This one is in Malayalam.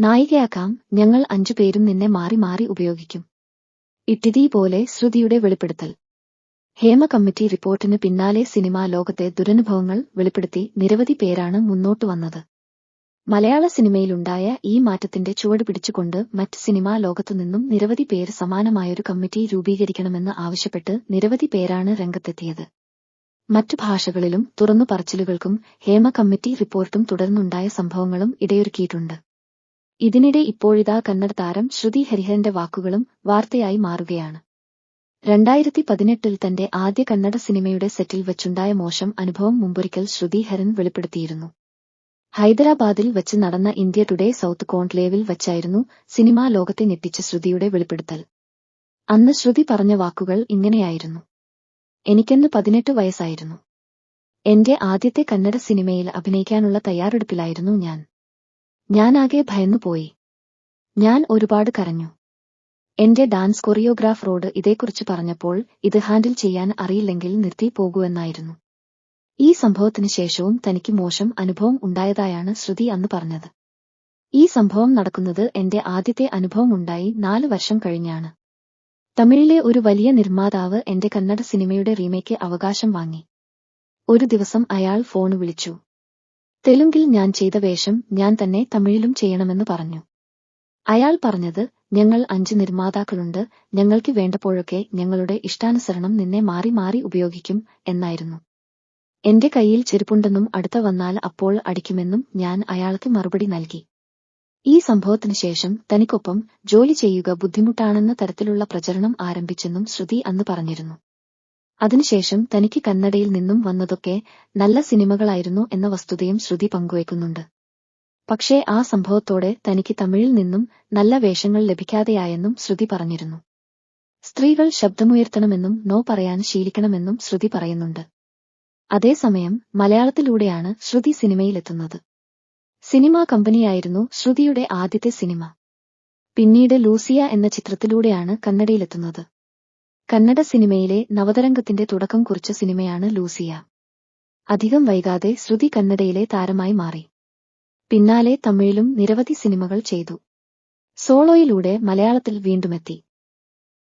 നായികയാക്കാം. ഞങ്ങൾ അഞ്ചുപേരും നിന്നെ മാറി മാറി ഉപയോഗിക്കും. ഇട്ടിതി പോലെ ശ്രുതിയുടെ വെളിപ്പെടുത്തൽ. ഹേമ കമ്മിറ്റി റിപ്പോർട്ടിന് പിന്നാലെ സിനിമാ ലോകത്തെ ദുരനുഭവങ്ങൾ വെളിപ്പെടുത്തി നിരവധി പേരാണ് മുന്നോട്ടു വന്നത്. മലയാള സിനിമയിലുണ്ടായ ഈ മാറ്റത്തിന്റെ ചുവട് പിടിച്ചുകൊണ്ട് മറ്റ് സിനിമാ ലോകത്തുനിന്നും നിരവധി പേർ സമാനമായൊരു കമ്മിറ്റി രൂപീകരിക്കണമെന്ന് ആവശ്യപ്പെട്ട് നിരവധി പേരാണ് രംഗത്തെത്തിയത്. മറ്റു ഭാഷകളിലും തുറന്നു പറച്ചിലുകൾക്കും ഹേമ കമ്മിറ്റി റിപ്പോർട്ടും തുടർന്നുണ്ടായ സംഭവങ്ങളും ഇടയൊരുക്കിയിട്ടുണ്ട്. ഇതിനിടെ ഇപ്പോഴിതാ കന്നഡ താരം ശ്രുതി ഹരിഹരന്റെ വാക്കുകളും വാർത്തയായി മാറുകയാണ്. രണ്ടായിരത്തി പതിനെട്ടിൽ തന്റെ ആദ്യ കന്നഡ സിനിമയുടെ സെറ്റിൽ വച്ചുണ്ടായ മോശം അനുഭവം മുമ്പൊരിക്കൽ ശ്രുതി ഹരൻ വെളിപ്പെടുത്തിയിരുന്നു. ഹൈദരാബാദിൽ വച്ച് നടന്ന ഇന്ത്യ ടുഡേ സൌത്ത് കോൺക്ലേവിൽ വച്ചായിരുന്നു സിനിമാ ലോകത്തെ ഞെട്ടിച്ച ശ്രുതിയുടെ വെളിപ്പെടുത്തൽ. അന്ന് ശ്രുതി പറഞ്ഞ വാക്കുകൾ ഇങ്ങനെയായിരുന്നു. എനിക്കെന്ന് പതിനെട്ട് വയസ്സായിരുന്നു. എന്റെ ആദ്യത്തെ കന്നഡ സിനിമയിൽ അഭിനയിക്കാനുള്ള തയ്യാറെടുപ്പിലായിരുന്നു ഞാൻ. ഞാനാകെ ഭയന്നുപോയി. ഞാൻ ഒരുപാട് കരഞ്ഞു. എന്റെ ഡാൻസ് കൊറിയോഗ്രാഫറോട് ഇതേക്കുറിച്ച് പറഞ്ഞപ്പോൾ ഇത് ഹാൻഡിൽ ചെയ്യാൻ അറിയില്ലെങ്കിൽ നിർത്തി പോകൂവെന്നായിരുന്നു ഈ സംഭവത്തിന് ശേഷവും തനിക്ക് മോശം അനുഭവം ഉണ്ടായതായാണ് ശ്രുതി അന്ന് പറഞ്ഞത്. ഈ സംഭവം നടക്കുന്നത് എന്റെ ആദ്യത്തെ അനുഭവം ഉണ്ടായി നാല് വർഷം കഴിഞ്ഞാണ്. തമിഴിലെ ഒരു വലിയ നിർമ്മാതാവ് എന്റെ കന്നഡ സിനിമയുടെ റീമേക്ക് അവകാശം വാങ്ങി. ഒരു ദിവസം അയാൾ ഫോൺ വിളിച്ചു. തെലുങ്കിൽ ഞാൻ ചെയ്ത വേഷം ഞാൻ തന്നെ തമിഴിലും ചെയ്യണമെന്ന് പറഞ്ഞു. അയാൾ പറഞ്ഞത് ഞങ്ങൾ അഞ്ച് നിർമ്മാതാക്കളുണ്ട് ഞങ്ങൾക്ക് വേണ്ടപ്പോഴൊക്കെ ഞങ്ങളുടെ ഇഷ്ടാനുസരണം നിന്നെ മാറി മാറി ഉപയോഗിക്കും എന്നായിരുന്നു. എന്റെ കയ്യിൽ ചെരുപ്പുണ്ടെന്നും അടുത്ത വന്നാൽ അപ്പോൾ അടിക്കുമെന്നും ഞാൻ അയാൾക്ക് മറുപടി നൽകി. ഈ സംഭവത്തിനു ശേഷം തനിക്കൊപ്പം ജോലി ചെയ്യുക ബുദ്ധിമുട്ടാണെന്ന തരത്തിലുള്ള പ്രചരണം ആരംഭിച്ചെന്നും ശ്രുതി അന്ന് പറഞ്ഞിരുന്നു. അതിനുശേഷം തനിക്ക് കന്നഡയിൽ നിന്നും വന്നതൊക്കെ നല്ല സിനിമകളായിരുന്നു എന്ന വസ്തുതയും ശ്രുതി പങ്കുവയ്ക്കുന്നുണ്ട്. പക്ഷേ ആ സംഭവത്തോടെ തനിക്ക് തമിഴിൽ നിന്നും നല്ല വേഷങ്ങൾ ലഭിക്കാതെയായെന്നും ശ്രുതി പറഞ്ഞിരുന്നു. സ്ത്രീകൾ ശബ്ദമുയർത്തണമെന്നും നോ പറയാൻ ശീലിക്കണമെന്നും ശ്രുതി പറയുന്നുണ്ട്. അതേസമയം മലയാളത്തിലൂടെയാണ് ശ്രുതി സിനിമയിലെത്തുന്നത്. സിനിമാ കമ്പനിയായിരുന്നു ശ്രുതിയുടെ ആദ്യത്തെ സിനിമ. പിന്നീട് ലൂസിയ എന്ന ചിത്രത്തിലൂടെയാണ് കന്നഡയിലെത്തുന്നത്. കന്നഡ സിനിമയിലെ നവതരംഗത്തിന്റെ തുടക്കം കുറിച്ച സിനിമയാണ് ലൂസിയ. അധികം വൈകാതെ ശ്രുതി കന്നഡയിലെ താരമായി മാറി. പിന്നാലെ തമിഴിലും നിരവധി സിനിമകൾ ചെയ്തു. സോളോയിലൂടെ മലയാളത്തിൽ വീണ്ടുമെത്തി